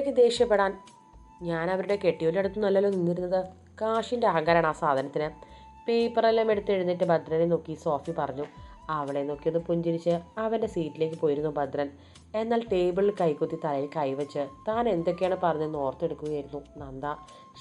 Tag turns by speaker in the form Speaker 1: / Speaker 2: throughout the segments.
Speaker 1: എനിക്ക് ദേഷ്യപ്പെടാൻ ഞാൻ അവരുടെ കെട്ടിയവരുടെ അടുത്തൊന്നല്ലല്ലോ നിന്നിരുന്നത്. കാശിന്റെ അഹങ്കാരമാണ് ആ സാധനത്തിന്. പേപ്പറെല്ലാം എടുത്ത് എഴുന്നേറ്റ് ഭദ്രനെ നോക്കി സോഫി പറഞ്ഞു അവളെ നോക്കിയത് പുഞ്ചിരിച്ച് അവന്റെ സീറ്റിലേക്ക് പോയിരുന്നു ഭദ്രൻ. എന്നാൽ ടേബിളിൽ കൈകുത്തി തലയിൽ കൈവച്ച് താൻ എന്തൊക്കെയാണ് പറഞ്ഞതെന്ന് ഓർത്തെടുക്കുകയായിരുന്നു നന്ദ.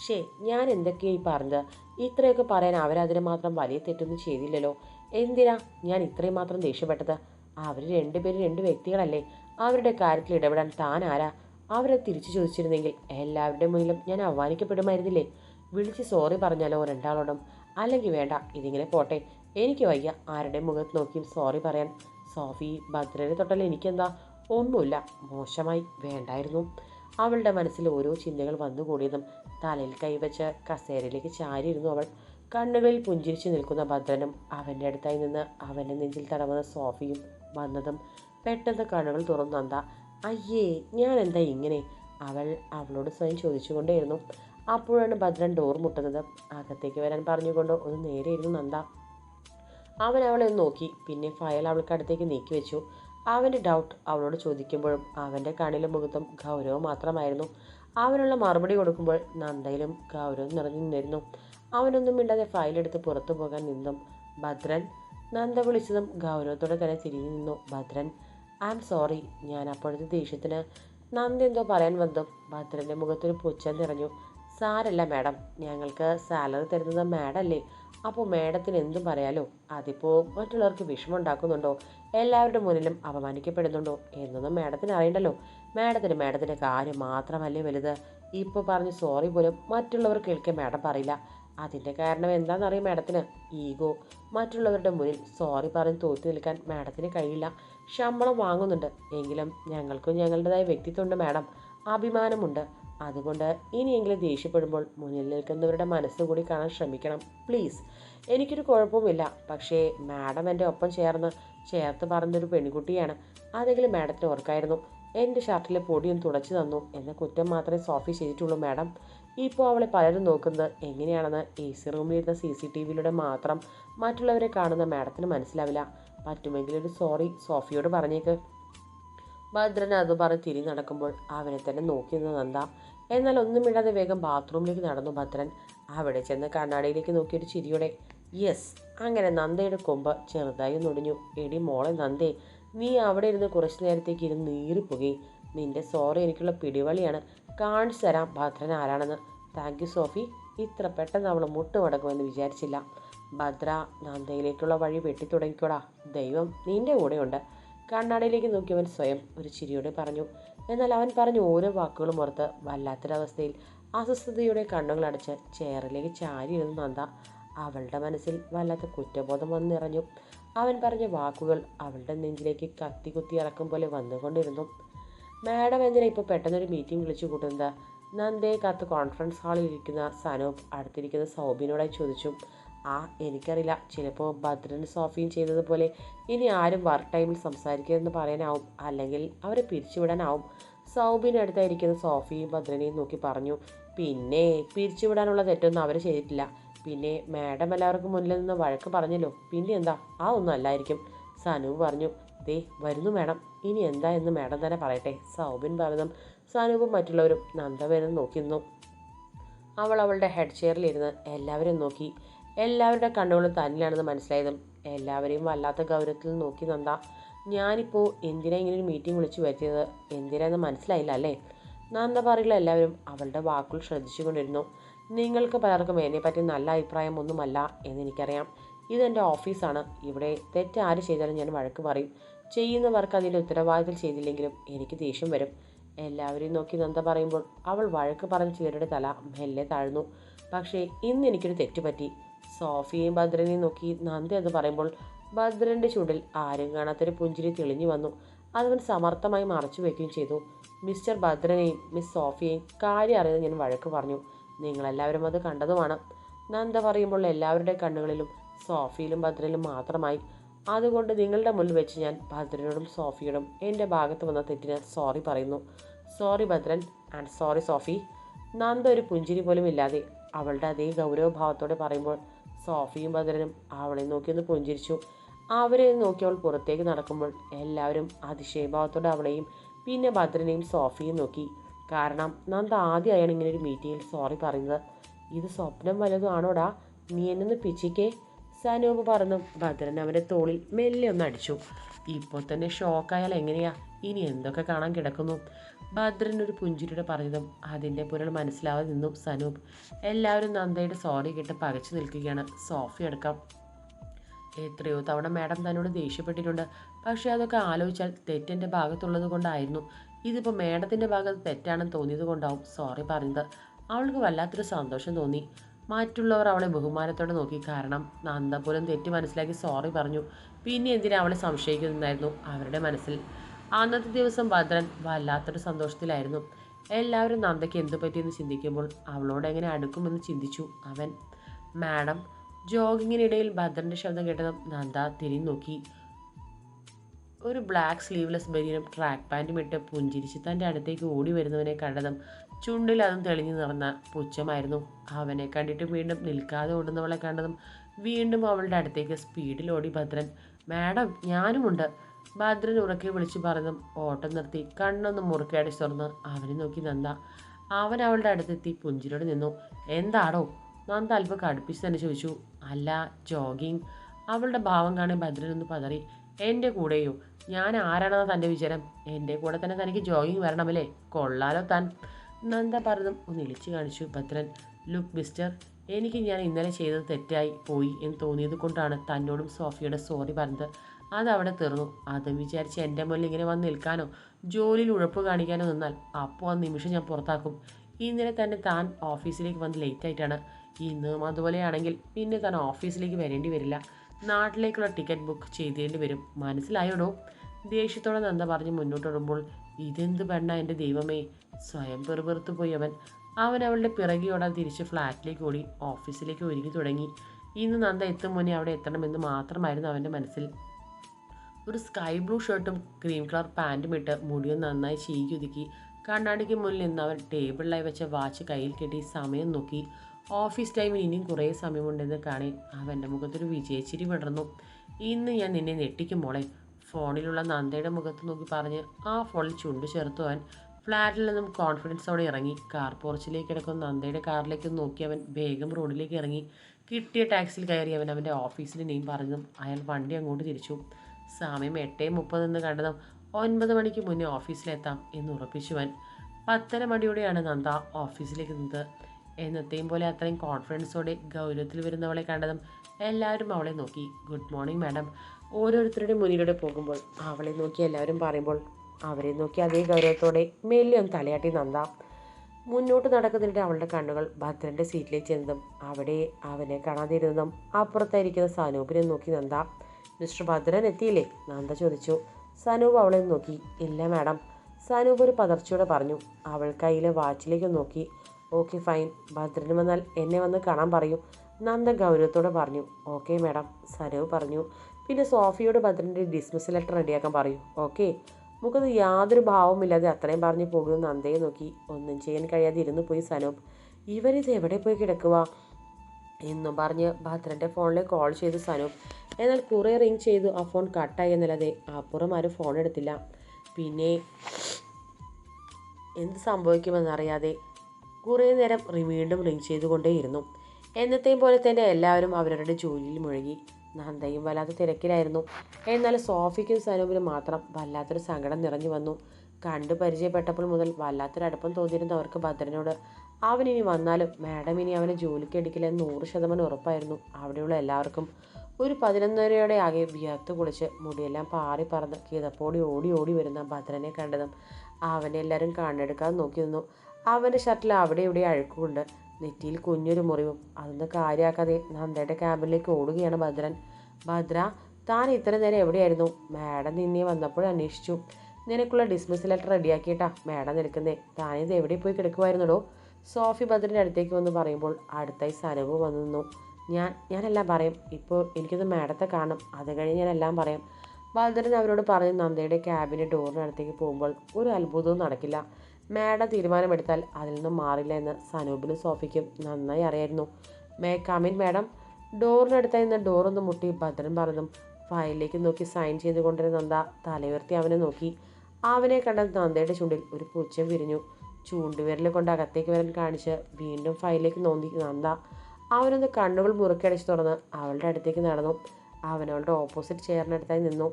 Speaker 1: ഷേ ഞാൻ എന്തൊക്കെയായി പറഞ്ഞത്? ഇത്രയൊക്കെ പറയാൻ അവരതിനെ മാത്രം വലിയ തെറ്റൊന്നും ചെയ്തില്ലല്ലോ. എന്തിനാ ഞാൻ ഇത്രയും മാത്രം ദേഷ്യപ്പെട്ടത്? അവർ രണ്ടുപേരും രണ്ട് വ്യക്തികളല്ലേ. അവരുടെ കാര്യത്തിൽ ഇടപെടാൻ താൻ ആരാ? അവരെ തിരിച്ചു ചോദിച്ചിരുന്നെങ്കിൽ എല്ലാവരുടെ മുന്നിലും ഞാൻ അവമാനിക്കപ്പെടുമായിരുന്നില്ലേ വിളിച്ച് സോറി പറഞ്ഞാലോ രണ്ടാളോടും. അല്ലെങ്കിൽ വേണ്ട ഇതിങ്ങനെ പോട്ടെ. എനിക്ക് വയ്യ ആരുടെ മുഖത്ത് നോക്കിയും സോറി പറയാൻ. സോഫി ഭദ്രനെ തൊട്ടല്ല എനിക്കെന്താ? ഒന്നുമില്ല മോശമായി വേണ്ടായിരുന്നു. അവളുടെ മനസ്സിൽ ഓരോ ചിന്തകൾ വന്നുകൂടിയതും തലയിൽ കൈവച്ച് കസേരയിലേക്ക് ചാരിയിരുന്നു അവൾ. കണ്ണുകളിൽ പുഞ്ചിരിച്ചു നിൽക്കുന്ന ഭദ്രനും അവന്റെ അടുത്തായി നിന്ന് അവന്റെ നെഞ്ചിൽ തടവുന്ന സോഫിയും വന്നതും പെട്ടെന്ന് കണ്ണുകൾ തുറന്നു. നന്ദ അയ്യേ ഞാൻ എന്താ ഇങ്ങനെ? അവൾ അവളോട് സ്വയം ചോദിച്ചുകൊണ്ടേയിരുന്നു. അപ്പോഴാണ് ഭദ്രൻ ഡോർ മുട്ടുന്നത്. അകത്തേക്ക് വരാൻ പറഞ്ഞുകൊണ്ട് ഒന്ന് നേരെ ഇരുന്നു നന്ദ. അവൻ അവളെ ഒന്ന് നോക്കി. പിന്നെ ഫയൽ അവൾക്ക് അടുത്തേക്ക് നീക്കി വെച്ചു. അവന്റെ ഡൗട്ട് അവളോട് ചോദിക്കുമ്പോഴും അവന്റെ കണ്ണിലും മുഖത്തും ഗൗരവം മാത്രമായിരുന്നു. അവനുള്ള മറുപടി കൊടുക്കുമ്പോൾ നന്ദയിലും ഗൗരവം നിറഞ്ഞു നിന്നിരുന്നു. അവനൊന്നും മിണ്ടാതെ ഫയലെടുത്ത് പുറത്തു പോകാൻ നിന്നും. ഭദ്രൻ നന്ദ വിളിച്ചതും ഗൗരവത്തോടെ തന്നെ തിരിഞ്ഞു നിന്നു. ഭദ്രൻ ഐ എം സോറി ഞാൻ അപ്പോഴത്തെ ദേഷ്യത്തിന് നന്ദി എന്തോ പറയാൻ വന്നു. ഭദ്രന്റെ മുഖത്തൊരു പുച്ഛം നിറഞ്ഞു. സാരല്ല മാഡം. ഞങ്ങൾക്ക് സാലറി തരുന്നത് മാഡം അല്ലേ? അപ്പോൾ മാഡത്തിന് എന്തും പറയാലോ? അതിപ്പോൾ മറ്റുള്ളവർക്ക് വിഷമമുണ്ടാക്കുന്നുണ്ടോ? എല്ലാവരുടെ മുന്നിലും അപമാനിക്കപ്പെടുന്നുണ്ടോ? എന്നൊന്നും മാഡത്തിന് അറിയണ്ടല്ലോ. മാഡത്തിന് മാഡത്തിന്റെ കാര്യം മാത്രമല്ലേ വലുത്. ഇപ്പോൾ പറഞ്ഞ് സോറി പോലും മറ്റുള്ളവർ കേൾക്കാൻ മാഡം പറയില്ല. അതിന്റെ കാരണം എന്താണെന്നറിയാം മാഡത്തിന്? ഈഗോ മറ്റുള്ളവരുടെ മുന്നിൽ സോറി പറഞ്ഞ് തോറ്റു നിൽക്കാൻ മാഡത്തിന് കഴിയില്ല. ശമ്പളം വാങ്ങുന്നുണ്ട്. എങ്കിലും ഞങ്ങൾക്കും ഞങ്ങളുടേതായ വ്യക്തിത്വമുണ്ട് മാഡം. അഭിമാനമുണ്ട്. അതുകൊണ്ട് ഇനിയെങ്കിലും ദേഷ്യപ്പെടുമ്പോൾ മുന്നിൽ നിൽക്കുന്നവരുടെ മനസ്സ് കൂടി കാണാൻ ശ്രമിക്കണം. പ്ലീസ്. എനിക്കൊരു കുഴപ്പവുമില്ല. പക്ഷേ മാഡം എന്റെ ഒപ്പം ചേർന്ന് ചേർത്ത് പറഞ്ഞൊരു പെൺകുട്ടിയാണ്. അതെങ്കിലും മാഡത്തിന് ഓർക്കായിരുന്നു. എന്റെ ഷർട്ടിലെ പൊടിയും തുടച്ചു തന്നു. എന്ന കുറ്റം മാത്രമേ സോഫി ചെയ്തിട്ടുള്ളൂ മാഡം. ഇപ്പോൾ അവളെ പലരും നോക്കുന്നത് എങ്ങനെയാണെന്ന് എ സി റൂമിലിരുന്ന സി സി ടി വിയിലൂടെ മാത്രം മറ്റുള്ളവരെ കാണുന്ന മാഡത്തിന് മനസ്സിലാവില്ല. പറ്റുമെങ്കിൽ ഒരു സോറി സോഫിയോട് പറഞ്ഞേക്ക്. ഭദ്രൻ അത് പറഞ്ഞ് തിരി നടക്കുമ്പോൾ അവനെ തന്നെ നോക്കി നിന്ന് നന്ദ. എന്നാൽ ഒന്നും മിണ്ടാതെ വേഗം ബാത്റൂമിലേക്ക് നടന്നു ഭദ്രൻ. അവിടെ ചെന്ന് കണ്ണാടിയിലേക്ക് നോക്കിയൊരു ചിരിയോടെ യെസ് അങ്ങനെ നന്ദയുടെ കൊമ്പ് ചെറുതായി നൊടിഞ്ഞു. എടി മോളെ നന്ദേ നീ അവിടെ ഇരുന്ന് കുറച്ച് നേരത്തേക്ക് ഇരുന്ന് നീറിപ്പോകേ. നിന്റെ സോറി എനിക്കുള്ള പിടിവളിയാണ്. കാണിച്ചു തരാം ഭദ്രൻ ആരാണെന്ന്. Thank you Sophie. ഇത്ര പെട്ടെന്ന് അവൾ മുട്ടുമടക്കുമെന്ന് വിചാരിച്ചില്ല. ഭദ്ര നന്ദയിലേക്കുള്ള വഴി വെട്ടിത്തുടങ്ങിക്കോടാ. ദൈവം നിന്റെ കൂടെയുണ്ട്. കണ്ണാടിയിലേക്ക് നോക്കിയവൻ സ്വയം ഒരു ചിരിയോടെ പറഞ്ഞു. എന്നാൽ അവൻ പറഞ്ഞ ഓരോ വാക്കുകളും ഓർത്ത് വല്ലാത്തൊരവസ്ഥയിൽ അസ്വസ്ഥതയുടെ കണ്ണുകൾ അടച്ച് ചെയറിലേക്ക് ചാരിയിരുന്നു നന്ദ. അവളുടെ മനസ്സിൽ വല്ലാത്ത കുറ്റബോധം വന്നിറഞ്ഞു അവൻ പറഞ്ഞ വാക്കുകൾ അവളുടെ നെഞ്ചിലേക്ക് കത്തി കുത്തി ഇറക്കും പോലെ വന്നുകൊണ്ടിരുന്നു. മാഡം എന്തിനാ ഇപ്പോൾ പെട്ടെന്നൊരു മീറ്റിംഗ് വിളിച്ചു കൂട്ടുന്നത്? നന്ദയെ കത്ത് കോൺഫറൻസ് ഹാളിൽ ഇരിക്കുന്ന സനൂപ് അടുത്തിരിക്കുന്ന സൗബിനോടായി ചോദിച്ചു. ആ എനിക്കറിയില്ല. ചിലപ്പോൾ ഭദ്രൻ സോഫിയും ചെയ്തതുപോലെ ഇനി ആരും വർക്ക് ടൈമിൽ സംസാരിക്കരുതെന്ന് പറയാനാവും. അല്ലെങ്കിൽ അവരെ പിരിച്ചുവിടാനാവും. സൗബിന്റെ അടുത്തായിരിക്കുന്ന സോഫിയും ഭദ്രനെയും നോക്കി പറഞ്ഞു പിന്നെ പിരിച്ചുവിടാനുള്ള തെറ്റൊന്നും അവർ ചെയ്തിട്ടില്ല. പിന്നെ മാഡം എല്ലാവർക്കും മുന്നിൽ നിന്ന് വഴക്ക് പറഞ്ഞല്ലോ. പിന്നെ എന്താ? ആ ഒന്നും അല്ലായിരിക്കും. സനു പറഞ്ഞു ദേ വരുന്നു മാഡം. ഇനി എന്താ എന്ന് മാഡം തന്നെ പറയട്ടെ. സൗബിൻ പറഞ്ഞതും സനൂപും മറ്റുള്ളവരും നന്ദവേനും നോക്കി നിന്നു. അവൾ അവളുടെ ഹെഡ് ചെയറിലിരുന്ന് എല്ലാവരും നോക്കി. എല്ലാവരുടെ കണ്ണുകളും തന്നിലാണെന്ന് മനസ്സിലായതും എല്ലാവരെയും വല്ലാത്ത ഗൗരവത്തിൽ നോക്കി നന്ദ ഞാനിപ്പോൾ എന്തിനാ ഇങ്ങനെ ഒരു മീറ്റിംഗ് വിളിച്ചു വരുത്തിയത്? എന്തിനാന്ന് മനസ്സിലായില്ല അല്ലേ? നന്ദ പറയുള്ള എല്ലാവരും അവളുടെ വാക്കുകൾ ശ്രദ്ധിച്ചുകൊണ്ടിരുന്നു. നിങ്ങൾക്ക് പലർക്കും എന്നെപ്പറ്റി നല്ല അഭിപ്രായം ഒന്നുമല്ല എന്നെനിക്കറിയാം ഇതെന്റെ ഓഫീസാണ്. ഇവിടെ തെറ്റ് ആര് ചെയ്താലും ഞാൻ വഴക്ക് പറയും. ചെയ്യുന്നവർക്ക് അതിന്റെ ഉത്തരവാദിത്തം ചെയ്തില്ലെങ്കിലും എനിക്ക് ദേഷ്യം വരും. എല്ലാവരെയും നോക്കി നന്ദ പറയുമ്പോൾ അവൾ വഴക്ക് പറഞ്ഞ ചിലരുടെ തല മെല്ലെ താഴ്ന്നു. പക്ഷേ ഇന്ന് എനിക്കൊരു തെറ്റ് പറ്റി സോഫിയെയും ഭദ്രനെയും നോക്കി നന്ദി എന്ന് പറയുമ്പോൾ ഭദ്രന്റെ ചുണ്ടിൽ ആരും കാണാത്തൊരു പുഞ്ചിരി തെളിഞ്ഞു വന്നു. അതവൻ സമർത്ഥമായി മറച്ചു വയ്ക്കുകയും ചെയ്തു. മിസ്റ്റർ ഭദ്രനെയും മിസ് സോഫിയെയും കാര്യം അറിയാതെ ഞാൻ വഴക്ക് പറഞ്ഞു. നിങ്ങളെല്ലാവരും അത് കണ്ടതുമാണ്. നന്ദ പറയുമ്പോൾ എല്ലാവരുടെ കണ്ണുകളിലും സോഫിയിലും ഭദ്രനിലും മാത്രമായി. അതുകൊണ്ട് നിങ്ങളുടെ മുന്നിൽ വെച്ച് ഞാൻ ഭദ്രനോടും സോഫിയോടും എന്റെ ഭാഗത്ത് വന്ന തെറ്റിന് സോറി പറയുന്നു. Sorry Bhadran and sorry Sophie. Nanda ഒരു പുഞ്ചിരി പോലും ഇല്ലാതെ അവളുടെ അതേ ഗൗരവഭാവത്തോടെ പറയുമ്പോൾ സോഫിയും ഭദ്രനും അവളെ നോക്കി ഒന്ന് പുഞ്ചിരിച്ചു. അവരെ നോക്കി അവൾ പുറത്തേക്ക് നടക്കുമ്പോൾ എല്ലാവരും അതിശയഭാവത്തോടെ അവളെയും പിന്നെ ഭദ്രനെയും സോഫിയും നോക്കി. കാരണം നന്ദ ആദ്യമായാണ് ഇങ്ങനെ ഒരു മീറ്റിങ്ങിൽ സോറി പറയുന്നത്. ഇത് സ്വപ്നം വല്ലതും ആണോടാ? നീ എന്നൊന്ന് പിച്ചിക്കേ? സനൂപ് പറഞ്ഞു. ഭദ്രൻ അവന്റെ തോളിൽ മെല്ലെ ഒന്ന് അടിച്ചു. ഇപ്പോൾ തന്നെ ഷോക്കായാൽ എങ്ങനെയാ? ഇനി എന്തൊക്കെ കാണാൻ കിടക്കുന്നു? ഭദ്രൻ ഒരു പുഞ്ചിരിയുടെ പറഞ്ഞതും അതിന്റെ പുരൾ മനസ്സിലാവാതെ നിന്നു. സനൂപ് എല്ലാവരും നന്ദയുടെ സോറി കേട്ട് പകച്ചു നിൽക്കുകയാണ്. സോഫി അടക്കം. എത്രയോ തവണ മാഡം തന്നോട് ദേഷ്യപ്പെട്ടിട്ടുണ്ട്. പക്ഷേ അതൊക്കെ ആലോചിച്ചാൽ തെറ്റെന്റെ ഭാഗത്തുള്ളത് കൊണ്ടായിരുന്നു. ഇതിപ്പോൾ മാഡത്തിന്റെ ഭാഗത്ത് തെറ്റാണെന്ന് തോന്നിയത് കൊണ്ടാവും സോറി പറഞ്ഞത്. അവൾക്ക് വല്ലാത്തൊരു സന്തോഷം തോന്നി. മറ്റുള്ളവർ അവളെ ബഹുമാനത്തോടെ നോക്കി. കാരണം നന്ദ പോലും തെറ്റ് മനസ്സിലാക്കി സോറി പറഞ്ഞു. പിന്നെ എന്തിനാ അവളെ സംശയിക്കുന്നുണ്ടായിരുന്നു അവരുടെ മനസ്സിൽ. അന്നത്തെ ദിവസം ഭദ്രൻ വല്ലാത്തൊരു സന്തോഷത്തിലായിരുന്നു. എല്ലാവരും നന്ദയ്ക്ക് എന്തു പറ്റിയെന്ന് ചിന്തിക്കുമ്പോൾ അവളോട് എങ്ങനെ അടുക്കുമെന്ന് ചിന്തിച്ചു അവൻ. മാഡം ജോഗിങ്ങിനിടയിൽ ഭദ്രന്റെ ശബ്ദം കേട്ടതും നന്ദ തിരിഞ്ഞു നോക്കി ഒരു ബ്ലാക്ക് സ്ലീവ്ലെസ് ബനിയനും ട്രാക്ക് പാന്റും ഇട്ട് പുഞ്ചിരിച്ച് തന്റെ അടുത്തേക്ക് ഓടി വരുന്നവനെ കണ്ടതും ചുണ്ടിൽ അതും തെളിഞ്ഞു നിറഞ്ഞ പുച്ഛമായിരുന്നു. അവനെ കണ്ടിട്ട് വീണ്ടും നിൽക്കാതെ ഓടുന്നവളെ കണ്ടതും വീണ്ടും അവളുടെ അടുത്തേക്ക് സ്പീഡിൽ ഓടി ഭദ്രൻ. മാഡം ഞാനുമുണ്ട്. ഭദ്രൻ ഉറക്കെ വിളിച്ചു പറഞ്ഞു ഓട്ടം നിർത്തി കണ്ണൊന്ന് മുറുക്കയടി തുറന്ന് അവനെ നോക്കി നന്ദ. അവൻ അവളുടെ അടുത്തെത്തി പുഞ്ചിരോട് നിന്നു. എന്താടോ നന്ദ അല്പം കടുപ്പിച്ച് തന്നെ ചോദിച്ചു. അല്ല ജോഗിങ് അവളുടെ ഭാവം കാണാൻ ഭദ്രൻ ഒന്ന് പതറി. എന്റെ കൂടെയോ? ഞാൻ ആരാണെന്ന് തന്റെ വിചാരം? എന്റെ കൂടെ തന്നെ തനിക്ക് ജോഗിങ് വരണമല്ലേ? കൊള്ളാലോ താൻ. നന്ദ പറഞ്ഞു. ഒന്ന് ഇളിച്ചു കാണിച്ചു ഭദ്രൻ. ലുക്ക് മിസ്റ്റർ എനിക്ക് ഞാൻ ഇന്നലെ ചെയ്തത് തെറ്റായി പോയി എന്ന് തോന്നിയത് കൊണ്ടാണ് തന്നോടും സോഫിയുടെ സോറി പറഞ്ഞത്. അതവിടെ തീർന്നു. അതും വിചാരിച്ച് എന്റെ മുന്നിൽ ഇങ്ങനെ വന്ന് നിൽക്കാനോ ജോലിയിൽ ഉഴപ്പ് കാണിക്കാനോ നിന്നാൽ അപ്പോൾ ആ നിമിഷം ഞാൻ പുറത്താക്കും. ഇന്നലെ തന്നെ താൻ ഓഫീസിലേക്ക് വന്ന് ലേറ്റ് ആയിട്ടാണ് ഇന്നും അതുപോലെയാണെങ്കിൽ പിന്നെ താൻ ഓഫീസിലേക്ക് വരേണ്ടി വരില്ല. നാട്ടിലേക്കുള്ള ടിക്കറ്റ് ബുക്ക് ചെയ്തേണ്ടി വരും. മനസ്സിലായോടോ? ദേഷ്യത്തോടെ നന്ദ പറഞ്ഞ് മുന്നോട്ടിടുമ്പോൾ ഇതെന്ത് പെണ്ണ എന്റെ ദൈവമേ? സ്വയം പെറുപെറുത്തു പോയി അവൻ. അവൻ അവളുടെ പിറകിയോടെ തിരിച്ച് ഫ്ലാറ്റിലേക്ക് ഓടി ഓഫീസിലേക്ക് ഒരുങ്ങി തുടങ്ങി. ഇന്ന് നന്ദ എത്തും മുന്നേ അവിടെ എത്തണമെന്ന് മാത്രമായിരുന്നു അവന്റെ മനസ്സിൽ. ഒരു സ്കൈ ബ്ലൂ ഷർട്ടും ക്രീം കളർ പാന്റും ഇട്ട് മുടിയും നന്നായി ചീകുതുക്കി കണ്ണാടിക്ക് മുന്നിൽ നിന്ന് അവൻ ടേബിളിലായി വെച്ച വാച്ച് കയ്യിൽ കെട്ടി. സമയം നോക്കി. ഓഫീസ് ടൈമിൽ ഇനിയും കുറേ സമയമുണ്ടെന്ന് കാണി. അവന്റെ മുഖത്തൊരു വിജയച്ചിരി വിടർന്നു ഇന്ന് ഞാൻ നിന്നെ ഞെട്ടിക്കും മോളെ ഫോണിലുള്ള നന്ദയുടെ മുഖത്ത് നോക്കി പറഞ്ഞ് ആ ഫോണിൽ ചുണ്ടു ചേർത്തു അവൻ. ഫ്ലാറ്റിൽ നിന്നും കോൺഫിഡൻസോടെ ഇറങ്ങി. കാർ പോർച്ചിലേക്ക് കിടക്കുന്ന നന്ദയുടെ കാറിലേക്ക് നോക്കി അവൻ. വേഗം റോഡിലേക്ക് ഇറങ്ങി. കിട്ടിയ ടാക്സിയിൽ കയറി അവൻ അവന്റെ ഓഫീസിന്റെ നെയിം പറഞ്ഞതും അയാൾ വണ്ടി അങ്ങോട്ട് തിരിച്ചു. സമയം എട്ടേ മുപ്പത് എന്ന് കണ്ടതും ഒൻപത് മണിക്ക് മുന്നേ ഓഫീസിലെത്താം എന്ന് ഉറപ്പിച്ചുവൻ പത്തര മണിയോടെയാണ് നന്ദ ഓഫീസിലേക്ക് നിന്നത്. എന്നത്തെയും പോലെ അത്രയും കോൺഫിഡൻസോടെ ഗൗരവത്തിൽ വരുന്നവളെ കണ്ടതും എല്ലാവരും അവളെ നോക്കി. ഗുഡ് മോർണിംഗ് മാഡം ഓരോരുത്തരുടെ മുന്നിലൂടെ പോകുമ്പോൾ അവളെ നോക്കി എല്ലാവരും പറയുമ്പോൾ അവരെ നോക്കി അതേ ഗൗരവത്തോടെ മെല്ലിയും തലയാട്ടി നന്ദ. മുന്നോട്ട് നടക്കുന്നതിന്റെ അവളുടെ കണ്ണുകൾ ഭദ്രന്റെ സീറ്റിലേക്ക് ചെന്നതും അവിടെ അവനെ കാണാതിരുന്നതും അപ്പുറത്തായിരിക്കുന്ന സനൂപിനെ നോക്കി നന്ദ. മിസ്റ്റർ ഭദ്രൻ എത്തിയില്ലേ? നന്ദ ചോദിച്ചു. സനൂപ് അവളെ നോക്കി. ഇല്ല മാഡം. സനൂപ് ഒരു പതർച്ചയോടെ പറഞ്ഞു. അവൾ കയ്യിലെ വാച്ചിലേക്ക് നോക്കി. Okay fine. ഭദ്രൻ വന്നാൽ എന്നെ വന്ന് കാണാൻ പറയൂ. നന്ദ ഗൗരവത്തോടെ പറഞ്ഞു. Okay madam. സനൂപ് പറഞ്ഞു. പിന്നെ സോഫിയോട് ഭദ്രന്റെ ഡിസ്മിസ് ലെറ്റർ റെഡിയാക്കാൻ പറയൂ. ഓക്കെ. മുഖത്ത് യാതൊരു ഭാവമില്ലാതെ അത്രയും പറഞ്ഞു പോകുന്ന നന്ദയെ നോക്കി. ഒന്നും ചെയ്യാൻ കഴിയാതെ ഇരുന്നു പോയി സനൂപ്. ഇവരിത് എവിടെ പോയി കിടക്കുക എന്നും പറഞ്ഞ് ഭദ്രന്റെ ഫോണിലേക്ക് കോൾ ചെയ്തു സനൂപ്. എന്നാൽ കുറേ റിങ് ചെയ്തു ആ ഫോൺ കട്ടായി എന്നല്ലാതെ അപ്പുറം ആരും ഫോൺ എടുത്തില്ല. പിന്നെ എന്ത് സംഭവിക്കുമെന്നറിയാതെ കുറേ നേരം വീണ്ടും റിങ് ചെയ്തുകൊണ്ടേയിരുന്നു. എന്നത്തെയും പോലെ തന്നെ എല്ലാവരും അവരവരുടെ ജോലിയിൽ മുഴുകി. നന്ദയും വല്ലാത്ത തിരക്കിലായിരുന്നു. എന്നാൽ സോഫിക്കും സനൂപിനും മാത്രം വല്ലാത്തൊരു സങ്കടം നിറഞ്ഞു വന്നു. കണ്ടു പരിചയപ്പെട്ടപ്പോൾ മുതൽ വല്ലാത്തൊരു അടുപ്പം തോന്നിയിരുന്ന അവർക്ക് ഭദ്രനോട്. അവൻ ഇനി വന്നാലും മാഡം ഇനി അവനെ ജോലിക്ക് എടുക്കില്ലെന്ന് നൂറ് ശതമാനം ഉറപ്പായിരുന്നു അവിടെയുള്ള എല്ലാവർക്കും. ഒരു പതിനൊന്നരയോടെ ആകെ വിയർത്ത് കുളിച്ച് മുടിയെല്ലാം പാറി പറന്ന് കീതപ്പോടി ഓടി ഓടി വരുന്ന ഭദ്രനെ കണ്ടതും അവനെ എല്ലാവരും കണ്ണെടുക്കാൻ നോക്കി നിന്നു. അവന്റെ ഷർട്ടിൽ അവിടെ ഇവിടെ അഴുക്കുണ്ട്. നെറ്റിയിൽ കുഞ്ഞൊരു മുറിവും. അതൊന്നും കാര്യമാക്കാതെ നന്ദയുടെ ക്യാബിനിലേക്ക് ഓടുകയാണ് ഭദ്രൻ. ഭദ്ര താൻ ഇത്ര നേരം എവിടെയായിരുന്നു? മാഡം നിന്നെ വന്നപ്പോൾ അന്വേഷിച്ചു. നിനക്കുള്ള ഡിസ്മിസ് ലെറ്റർ റെഡിയാക്കിയിട്ടാ മാഡം നിൽക്കുന്നേ. താനിത് എവിടെ പോയി കിടക്കുമായിരുന്നടോ സോഫി ഭദ്രന്റെ അടുത്തേക്ക് വന്ന് പറയുമ്പോൾ അടുത്തായി സനവ് വന്നു ഞാൻ ഞാനെല്ലാം പറയും. ഇപ്പോൾ എനിക്കൊന്ന് മാഡത്തെ കാണും. അത് കഴിഞ്ഞ് ഞാനെല്ലാം പറയും. ബാലധരൻ അവരോട് പറഞ്ഞ് നന്ദയുടെ ക്യാബിന്റെ ഡോറിനടുത്തേക്ക് പോകുമ്പോൾ ഒരു അത്ഭുതവും നടക്കില്ല. മാഡം തീരുമാനമെടുത്താൽ അതിൽ നിന്നും മാറില്ല എന്ന് സനൂപിനും സോഫിക്കും നന്നായി അറിയായിരുന്നു. May come in madam? ഡോറിനടുത്തായി നിന്ന് ഡോറൊന്ന് മുട്ടി ഭദ്രൻ പറഞ്ഞു. ഫയലിലേക്ക് നോക്കി സൈൻ ചെയ്തുകൊണ്ടിരുന്ന നന്ദ തലയുയർത്തി അവനെ നോക്കി. അവനെ കണ്ട നന്ദയുടെ ചുണ്ടിൽ ഒരു പുച്ഛം വിരിഞ്ഞു. ചൂണ്ടുവിരൽ കൊണ്ട് അകത്തേക്ക് വരാൻ കാണിച്ച് വീണ്ടും ഫയലിലേക്ക് നോന്തി നന്ദ. അവനൊന്ന് കണ്ണുകൾ മുറുക്കടിച്ച് തുറന്ന് അവളുടെ അടുത്തേക്ക് നടന്നു. അവനവളുടെ ഓപ്പോസിറ്റ് ചെയറിനടുത്തായി നിന്നു.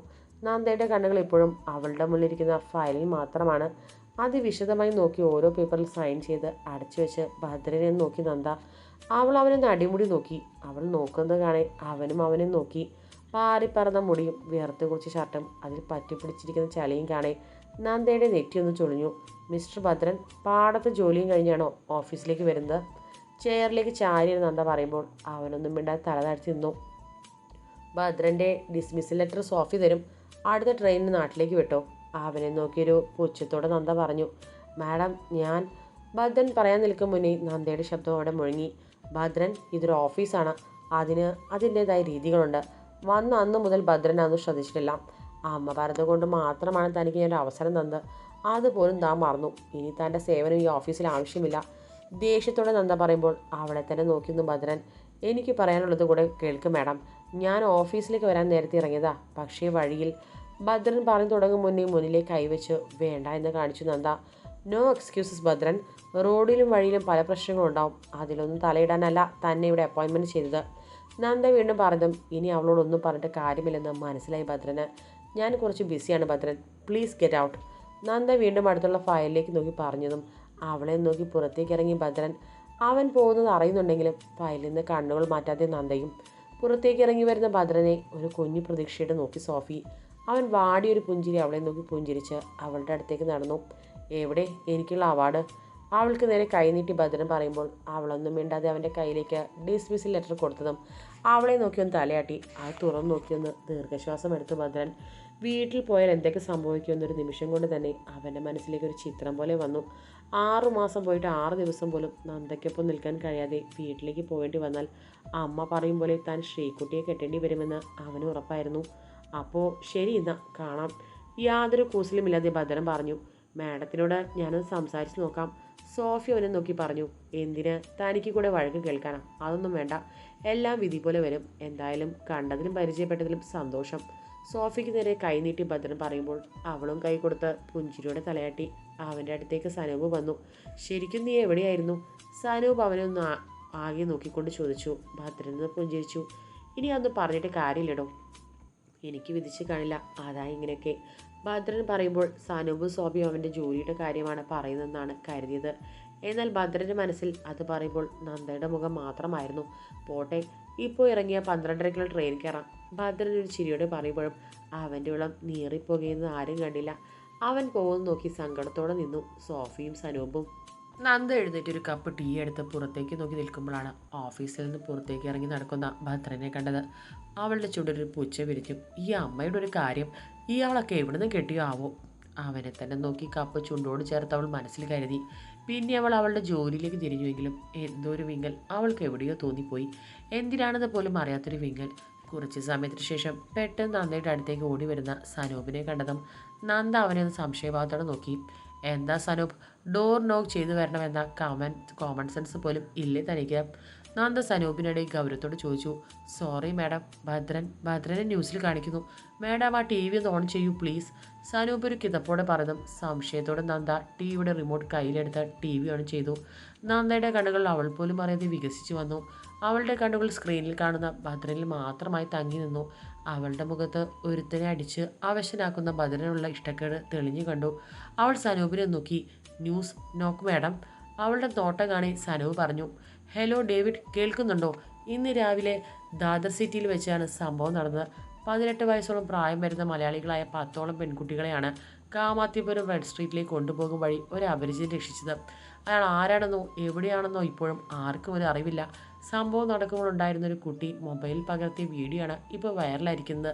Speaker 1: നന്ദയുടെ കണ്ണുകൾ ഇപ്പോഴും അവളുടെ മുന്നിലിരിക്കുന്ന ഫയലിൽ മാത്രമാണ്. അതിവിശദമായി നോക്കി ഓരോ പേപ്പറിൽ സൈൻ ചെയ്ത് അടച്ചു വെച്ച് ഭദ്രനെ നോക്കി നന്ദ. അവൾ അവനെ നടിമുടി നോക്കി. അവൾ നോക്കുന്നത് കാണെ അവനും അവനെ നോക്കി. പാറിപ്പറന്ന മുടിയും വിയർത്ത് കുറിച്ച ഷർട്ടും അതിൽ പറ്റിപ്പിടിച്ചിരിക്കുന്ന ചളിയും കാണെ നന്ദയുടെ നെറ്റിയൊന്ന് ചൊളിഞ്ഞു. മിസ്റ്റർ ഭദ്രൻ പാടത്ത് ജോലിയും കഴിഞ്ഞാണോ ഓഫീസിലേക്ക് വരുന്നത്? ചെയറിലേക്ക് ചാരിയ നന്ദ പറയുമ്പോൾ അവനൊന്നും മിണ്ടാതെ തല താഴ്ത്തി നിന്നു. ഭദ്രന്റെ ഡിസ്മിസ് ലെറ്റർ സോഫി തരും. അടുത്ത ട്രെയിനിന് നാട്ടിലേക്ക് വിട്ടോ. അവനെ നോക്കിയൊരു പുച്ഛത്തോടെ നന്ദ പറഞ്ഞു. മാഡം ഞാൻ ഭദ്രൻ പറയാൻ നിൽക്കും മുന്നേ നന്ദയുടെ ശബ്ദം അവിടെ മുഴങ്ങി. ഭദ്രൻ ഇതൊരു ഓഫീസാണ്. അതിന് അതിന്റേതായ രീതികളുണ്ട്. വന്ന അന്ന് മുതൽ ഭദ്രൻ അതൊന്നും ശ്രദ്ധിച്ചിട്ടില്ല. അമ്മ പറഞ്ഞത് കൊണ്ട് മാത്രമാണ് തനിക്ക് ഞാൻ ഒരു അവസരം തന്നത്. അതുപോലും താൻ മറന്നു. ഇനി തന്റെ സേവനം ഈ ഓഫീസിൽ ആവശ്യമില്ല. ദേഷ്യത്തോടെ നന്ദ പറയുമ്പോൾ അവളെ തന്നെ നോക്കിയിരുന്നു ഭദ്രൻ. എനിക്ക് പറയാനുള്ളത് കൂടെ കേൾക്കും മാഡം. ഞാൻ ഓഫീസിലേക്ക് വരാൻ നേരത്തെ ഇറങ്ങിയതാ. പക്ഷേ വഴിയിൽ ഭദ്രൻ പറഞ്ഞു തുടങ്ങും മുന്നേ മുന്നിലേക്ക് കൈവച്ച് വേണ്ട എന്ന് കാണിച്ചു നന്ദ. No excuses Bhadran. റോഡിലും വഴിയിലും പല പ്രശ്നങ്ങളുണ്ടാവും അതിലൊന്നും തലയിടാനല്ല തന്നെ ഇവിടെ അപ്പോയിൻമെന്റ് ചെയ്തത്. നന്ദ വീണ്ടും പറഞ്ഞതും ഇനി അവളോടൊന്നും പറഞ്ഞിട്ട് കാര്യമില്ലെന്ന് മനസ്സിലായി ഭദ്രന്. ഞാൻ കുറച്ച് ബിസിയാണ് Bhadran. Please get out Nanda വീണ്ടും അടുത്തുള്ള ഫയലിലേക്ക് നോക്കി പറഞ്ഞതും അവളെ നോക്കി പുറത്തേക്ക് ഇറങ്ങി ഭദ്രൻ. അവൻ പോകുന്നത് അറിയുന്നുണ്ടെങ്കിലും ഫയലിൽ നിന്ന് കണ്ണുകൾ മാറ്റാതെ നന്ദയും. പുറത്തേക്ക് ഇറങ്ങി വരുന്ന ഭദ്രനെ ഒരു കുഞ്ഞു പ്രതീക്ഷയുടെ നോക്കി സോഫി. അവൻ വാടിയൊരു പുഞ്ചിരി അവളെ നോക്കി പുഞ്ചിരിച്ച് അവളുടെ അടുത്തേക്ക് നടന്നു. എവിടെ? എനിക്കുള്ള അവാർഡ്. അവൾക്ക് നേരെ കൈനീട്ടി ഭദ്രൻ പറയുമ്പോൾ അവളൊന്നും മിണ്ടാതെ അവന്റെ കയ്യിലേക്ക് ഡിസ്മിസ് ലെറ്റർ കൊടുത്തതും അവളെ നോക്കി ഒന്ന് തലയാട്ടി. അത് തുറന്നു നോക്കിയൊന്ന് ദീർഘശ്വാസം എടുത്ത് ഭദ്രൻ വീട്ടിൽ പോയാൽ എന്തൊക്കെ സംഭവിക്കുമെന്നൊരു നിമിഷം കൊണ്ട് തന്നെ അവന്റെ മനസ്സിലേക്ക് ഒരു ചിത്രം പോലെ വന്നു. ആറു മാസം പോയിട്ട് ആറ് ദിവസം പോലും നന്ദയ്ക്കൊപ്പം നിൽക്കാൻ കഴിയാതെ വീട്ടിലേക്ക് പോകേണ്ടി വന്നാൽ അമ്മ പറയും പോലെ താൻ ശ്രീകുട്ടിയെ കെട്ടേണ്ടി വരുമെന്ന് അവന് ഉറപ്പായിരുന്നു. അപ്പോൾ ശരി എന്നാ കാണാം. യാതൊരു കൂസലുമില്ലാതെ ഭദ്രം പറഞ്ഞു. മാഡത്തിനോട് ഞാനൊന്ന് സംസാരിച്ച് നോക്കാം. സോഫി അവനെ നോക്കി പറഞ്ഞു എന്തിന്? തനിക്ക് കൂടെ വഴക്ക് കേൾക്കാനാ? അതൊന്നും വേണ്ട. എല്ലാം വിധി പോലെ വരും. എന്തായാലും കണ്ടതിലും പരിചയപ്പെട്ടതിലും സന്തോഷം. സോഫിക്ക് നേരെ കൈനീട്ടി ഭദ്രൻ പറയുമ്പോൾ അവളും കൈ കൊടുത്ത് പുഞ്ചിരിയോടെ തലയാട്ടി. അവന്റെ അടുത്തേക്ക് സനൂപ് വന്നു. ശരിക്കും നീ എവിടെയായിരുന്നു? സനൂപ് അവനൊന്ന് ആകെ നോക്കിക്കൊണ്ട് ചോദിച്ചു. ഭദ്രൻ ഒന്ന് പുഞ്ചിരിച്ചു. ഇനി അന്ന് പറഞ്ഞിട്ട് കാര്യമില്ലടോ. എനിക്ക് വിധിച്ച് കാണില്ല. അതാ ഇങ്ങനെയൊക്കെ. ഭദ്രൻ പറയുമ്പോൾ സനൂപ് സോബിയും അവന്റെ ജോലിയുടെ കാര്യമാണ് പറയുന്നതെന്നാണ് കരുതിയത്. എന്നാൽ ഭദ്രന്റെ മനസ്സിൽ അത് പറയുമ്പോൾ നന്ദയുടെ മുഖം മാത്രമായിരുന്നു. പോട്ടെ ഇപ്പോൾ ഇറങ്ങിയ പന്ത്രണ്ടരക്കുള്ള ട്രെയിൻ കയറാം. ഭദ്രൻ ഒരു ചിരിയോടെ പറയുമ്പോഴും അവന്റെ ഉള്ളം നീറിപ്പോകുന്നത് ആരും കണ്ടില്ല. അവൻ പോകുന്ന നോക്കി സങ്കടത്തോടെ നിന്നു. സോഫിയും സനൂപും നന്ദ എഴുന്നേറ്റ് ഒരു കപ്പ് ടീ എടുത്ത് പുറത്തേക്ക് നോക്കി നിൽക്കുമ്പോഴാണ് ഓഫീസിൽ നിന്ന് പുറത്തേക്ക് ഇറങ്ങി നടക്കുന്ന ഭദ്രനെ കണ്ടത്. അവളുടെ ചുണ്ടൊരു പുച്ച വിരിച്ചു ഈ അമ്മയുടെ ഒരു കാര്യം ഇയാളൊക്കെ എവിടുന്ന് കെട്ടിയോ ആവോ അവനെ തന്നെ നോക്കി കപ്പ് ചുണ്ടോട് ചേർത്ത് അവൾ മനസ്സിൽ കരുതി. പിന്നെ അവൾ അവളുടെ ജോലിയിലേക്ക് തിരിഞ്ഞുവെങ്കിലും എന്തോ ഒരു വിങ്ങൽ അവൾക്ക് എവിടെയോ തോന്നിപ്പോയി. എന്തിനാണെന്ന് പോലും അറിയാത്തൊരു വിങ്ങൽ. കുറച്ച് സമയത്തിന് ശേഷം പെട്ടെന്ന് നന്ദയുടെ അടുത്തേക്ക് ഓടി വരുന്ന സനൂപിനെ കണ്ടതും നന്ദ അവനെ ഒന്ന് സംശയഭാവത്തോടെ നോക്കി. എന്താ സനൂപ്? ഡോർ നോക്ക് ചെയ്തു വരണമെന്ന കോമൺ കോമൺ സെൻസ് പോലും ഇല്ലേ തനിക്ക്? നന്ദ സനൂപിനിടെ ഗൗരവത്തോട് ചോദിച്ചു. സോറി മാഡം ഭദ്രൻ ഭദ്രനെ ന്യൂസിൽ കാണിക്കുന്നു. മാഡം ആ ടി വി ഒന്ന് ഓൺ ചെയ്യൂ പ്ലീസ് സനൂപ് ഒരു കിതപ്പോടെ പറഞ്ഞതും സംശയത്തോടെ നന്ദ ടി വിയുടെ റിമോട്ട് കയ്യിലെടുത്ത് ടി വി ഓൺ ചെയ്തു. നന്ദയുടെ കണ്ണുകൾ അവൾ പോലും അറിയാതെ വികസിച്ചു വന്നു. അവളുടെ കണ്ണുകൾ സ്ക്രീനിൽ കാണുന്ന ഭദ്രനിൽ മാത്രമായി തങ്ങി നിന്നു. അവളുടെ മുഖത്ത് ഒരുത്തനെ അടിച്ച് അവശനാക്കുന്ന ഭദ്രനുള്ള ഇഷ്ടക്കേട് തെളിഞ്ഞു കണ്ടു. അവൾ സനൂപിനെ നോക്കി. ന്യൂസ് നോക്ക് മാഡം അവളുടെ നോട്ടം കാണി സനൂപ് പറഞ്ഞു. ഹലോ ഡേവിഡ് കേൾക്കുന്നുണ്ടോ? ഇന്ന് രാവിലെ ദാദർ സിറ്റിയിൽ വെച്ചാണ് സംഭവം നടന്നത്. പതിനെട്ട് വയസ്സോളം പ്രായം വരുന്ന മലയാളികളായ പത്തോളം പെൺകുട്ടികളെയാണ് കാമാത്തിപുരം റെഡ് സ്ട്രീറ്റിലേക്ക് കൊണ്ടുപോകും വഴി ഒരു അപരിചിതൻ രക്ഷിച്ചത്. അയാൾ ആരാണെന്നോ എവിടെയാണെന്നോ ഇപ്പോഴും ആർക്കും ഒരു അറിവില്ല. സംഭവം നടക്കുമ്പോൾ ഉണ്ടായിരുന്ന ഒരു കുട്ടി മൊബൈൽ പകർത്തിയ വീഡിയോ ആണ് ഇപ്പോൾ വൈറലായിരിക്കുന്നത്.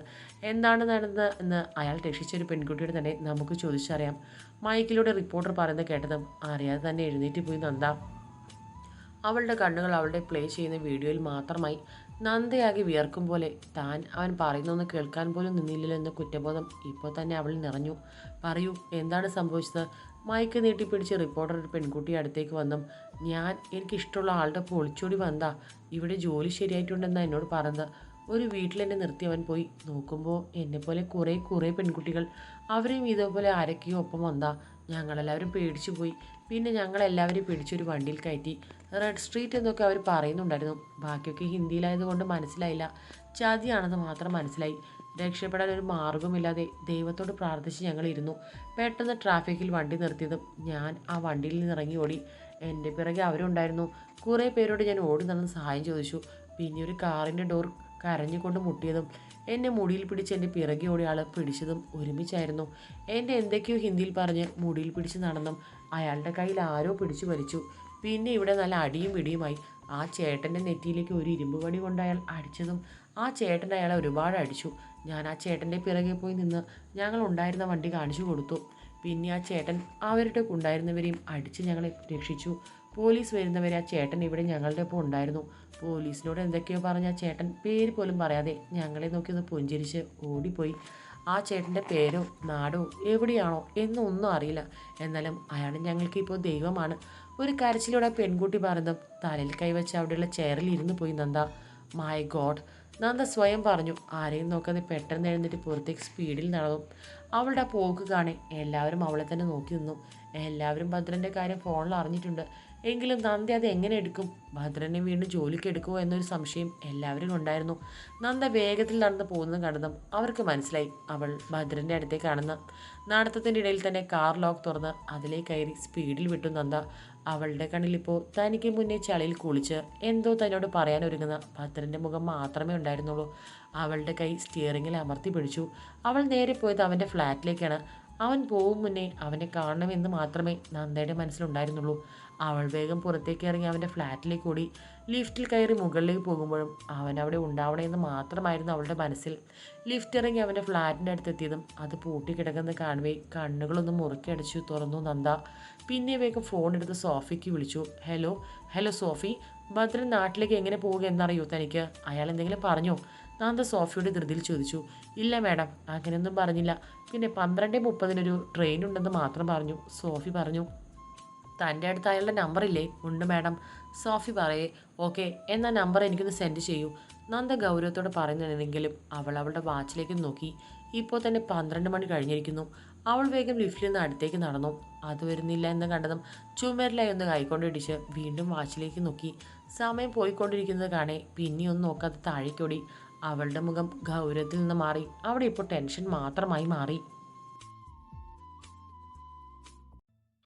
Speaker 1: എന്താണ് നടന്നത് എന്ന് അയാൾ രക്ഷിച്ച ഒരു പെൺകുട്ടിയുടെ തന്നെ നമുക്ക് ചോദിച്ചറിയാം. മൈക്കിലൂടെ റിപ്പോർട്ടർ പറയുന്നത് കേട്ടതും അറിയാതെ തന്നെ എഴുന്നേറ്റ് പോയി നന്ദ. അവളുടെ കണ്ണുകൾ അവളുടെ പ്ലേ ചെയ്യുന്ന വീഡിയോയിൽ മാത്രമായി നന്ദയാകെ വിയർക്കും പോലെ. താൻ അവൻ പറയുന്നൊന്ന് കേൾക്കാൻ പോലും നിന്നില്ലല്ലോ എന്ന കുറ്റബോധം ഇപ്പോൾ തന്നെ അവൾ നിറഞ്ഞു. പറയൂ എന്താണ് സംഭവിച്ചത്? മയക്ക് നീട്ടിപ്പിടിച്ച് റിപ്പോർട്ടർ ഒരു പെൺകുട്ടി അടുത്തേക്ക് വന്നും. ഞാൻ എനിക്കിഷ്ടമുള്ള ആളുടെ പൊളിച്ചോടി ഒളിച്ചോടി വന്നാ ഇവിടെ ജോലി ശരിയായിട്ടുണ്ടെന്നാണ് എന്നോട് പറഞ്ഞത്. ഒരു വീട്ടിൽ എന്നെ നിർത്തി അവൻ പോയി. നോക്കുമ്പോൾ എന്നെപ്പോലെ കുറേ കുറേ പെൺകുട്ടികൾ. അവരെയും ഇതേപോലെ ആരൊക്കെയോ ഒപ്പം വന്നാ ഞങ്ങളെല്ലാവരും പേടിച്ചു പോയി. പിന്നെ ഞങ്ങളെല്ലാവരും പിടിച്ചൊരു വണ്ടിയിൽ കയറ്റി. റെഡ് സ്ട്രീറ്റ് എന്നൊക്കെ അവർ പറയുന്നുണ്ടായിരുന്നു. ബാക്കിയൊക്കെ ഹിന്ദിയിലായതുകൊണ്ട് മനസ്സിലായില്ല. ചതിയാണെന്ന് മാത്രം മനസ്സിലായി. രക്ഷപ്പെടാൻ ഒരു മാർഗമില്ലാതെ ദൈവത്തോട് പ്രാർത്ഥിച്ച് ഞങ്ങൾ ഇരുന്നു പെട്ടെന്ന് ട്രാഫിക്കിൽ വണ്ടി നിർത്തിയതും ഞാൻ ആ വണ്ടിയിൽ നിന്ന് ഇറങ്ങി ഓടി. എന്റെ പിറകെ അവരുണ്ടായിരുന്നു. കുറേ പേരോട് ഞാൻ ഓടി നടന്ന് സഹായം ചോദിച്ചു. പിന്നെ ഒരു കാറിന്റെ ഡോർ കരഞ്ഞുകൊണ്ട് മുട്ടിയതും എന്നെ മുടിയിൽ പിടിച്ച് എന്റെ പിറകെ ഓടിയ ആൾ പിടിച്ചതും ഒരുമിച്ചായിരുന്നു. എന്റെ എന്തൊക്കെയോ ഹിന്ദിയിൽ പറഞ്ഞ് മുടിയിൽ പിടിച്ച് നടന്നും അയാളുടെ കയ്യിൽ ആരോ പിടിച്ചു വലിച്ചു. പിന്നെ ഇവിടെ നല്ല അടിയും പിടിയുമായി ആ ചേട്ടന്റെ നെറ്റിയിലേക്ക് ഒരു ഇരുമ്പ് വടി കൊണ്ട് അയാൾ അടിച്ചതും ആ ചേട്ടൻ അയാളെ ഒരുപാട് അടിച്ചു. ഞാൻ ആ ചേട്ടന്റെ പിറകെ പോയി നിന്ന് ഞങ്ങൾ ഉണ്ടായിരുന്ന വണ്ടി കാണിച്ചു കൊടുത്തു. പിന്നെ ആ ചേട്ടൻ അവരുടെ ഉണ്ടായിരുന്നവരെയും അടിച്ച് ഞങ്ങളെ രക്ഷിച്ചു. പോലീസ് വരുന്നവരെ ആ ചേട്ടൻ ഇവിടെ ഞങ്ങളുടെ ഒപ്പം ഉണ്ടായിരുന്നു. പോലീസിനോട് എന്തൊക്കെയോ പറഞ്ഞ ആ ചേട്ടൻ പേര് പോലും പറയാതെ ഞങ്ങളെ നോക്കി ഒന്ന് പുഞ്ചിരിച്ച് ഓടിപ്പോയി. ആ ചേട്ടന്റെ പേരോ നാടോ എവിടെയാണോ എന്നൊന്നും അറിയില്ല. എന്നാലും അയാൾ ഞങ്ങൾക്ക് ഇപ്പോൾ ദൈവമാണ്. ഒരു കരച്ചിലൂടെ പെൺകുട്ടി പറഞ്ഞതും തലയിൽ കൈവച്ച് അവിടെയുള്ള ചെയറിൽ ഇരുന്ന് പോയി നന്ദ. മൈ ഗോഡ് നന്ദ സ്വയം പറഞ്ഞു ആരെയും നോക്കാതെ പെട്ടെന്ന് എഴുന്നേറ്റ് പുറത്തേക്ക് സ്പീഡിൽ നടന്നു. അവളുടെ പോക്ക് കാണെ എല്ലാവരും അവളെ തന്നെ നോക്കി നിന്നു. എല്ലാവരും ഭദ്രന്റെ കാര്യം ഫോണിൽ അറിഞ്ഞിട്ടുണ്ട്. എങ്കിലും നന്ദ അത് എങ്ങനെ എടുക്കും? ഭദ്രനെ വീണ്ടും ജോലിക്ക് എടുക്കുമോ എന്നൊരു സംശയം എല്ലാവരും ഉണ്ടായിരുന്നു. നന്ദ വേഗത്തിൽ നടന്ന് പോകുന്നത് കണ്ടതും അവർക്ക് മനസ്സിലായി. അവൾ ഭദ്രന്റെ അടുത്തേക്കാണെന്ന്. നടത്തത്തിന്റെ ഇടയിൽ തന്നെ കാർ ലോക്ക് തുറന്ന് അതിലേക്ക് കയറി സ്പീഡിൽ വിട്ടു നന്ദ. അവളുടെ കണ്ണിലിപ്പോൾ തനിക്ക് മുന്നേ ചളിയിൽ കുളിച്ച് എന്തോ തന്നോട് പറയാൻ ഒരുങ്ങുന്ന ഭദ്രന്റെ മുഖം മാത്രമേ ഉണ്ടായിരുന്നുള്ളൂ. അവളുടെ കൈ സ്റ്റിയറിങ്ങിൽ അമർത്തി പിടിച്ചു. അവൾ നേരെ പോയത് അവന്റെ ഫ്ലാറ്റിലേക്കാണ്. അവൻ പോകും മുന്നേ അവനെ കാണണമെന്ന് മാത്രമേ നന്ദയുടെ മനസ്സിലുണ്ടായിരുന്നുള്ളൂ. അവൾ വേഗം പുറത്തേക്ക് ഇറങ്ങി അവന്റെ ഫ്ലാറ്റിലേക്ക് ഓടി. ലിഫ്റ്റിൽ കയറി മുകളിലേക്ക് പോകുമ്പോഴും അവൻ അവിടെ ഉണ്ടാവണമെന്ന് മാത്രമായിരുന്നു അവളുടെ മനസ്സിൽ. ലിഫ്റ്റ് ഇറങ്ങി അവന്റെ ഫ്ലാറ്റിന്റെ അടുത്തെത്തിയതും അത് പൂട്ടിക്കിടക്കുന്ന കാണുവേ കണ്ണുകളൊന്നും മുറുക്കി അടിച്ചു തുറന്നു നന്ദ. പിന്നെ വേഗം ഫോൺ എടുത്ത് സോഫിക്ക് വിളിച്ചു. ഹലോ ഹലോ സോഫി ഭദ്രൻ നാട്ടിലേക്ക് എങ്ങനെ പോവുക എന്നറിയോ തനിക്ക്? അയാൾ എന്തെങ്കിലും പറഞ്ഞോ? നന്ദ സോഫിയോട് ധൃതിയിൽ ചോദിച്ചു. ഇല്ല മാഡം അങ്ങനെയൊന്നും പറഞ്ഞില്ല. പിന്നെ പന്ത്രണ്ട് മുപ്പതിനൊരു ട്രെയിൻ ഉണ്ടെന്ന് മാത്രം പറഞ്ഞു സോഫി പറഞ്ഞു. തന്റെ അടുത്ത് അയാളുടെ നമ്പർ ഇല്ലേ ഉണ്ട് മാഡം. സോഫി പറയേ ഓക്കെ എന്നാൽ നമ്പർ എനിക്കൊന്ന് സെൻഡ് ചെയ്യൂ. നന്ദ ഗൗരവത്തോടെ പറയുന്നുണ്ടെങ്കിലും അവൾ അവളുടെ വാച്ചിലേക്ക് നോക്കി. ഇപ്പോൾ തന്നെ പന്ത്രണ്ട് മണി കഴിഞ്ഞിരിക്കുന്നു. അവൾ വേഗം ലിഫ്റ്റിൽ നിന്ന് അടുത്തേക്ക് നടന്നു. അത് വരുന്നില്ല എന്ന് കണ്ടതും ചുമരിലായി ഒന്ന് കൈക്കൊണ്ടിടിച്ച് വീണ്ടും വാച്ചിലേക്ക് നോക്കി. സമയം പോയിക്കൊണ്ടിരിക്കുന്നത് കാണേ പിന്നെയൊന്നും നോക്കാതെ താഴേക്കോടി അവളുടെ മുഖം ഗൗരവത്തിൽ നിന്ന് മാറി. അവിടെ ഇപ്പോൾ ടെൻഷൻ മാത്രമായി മാറി.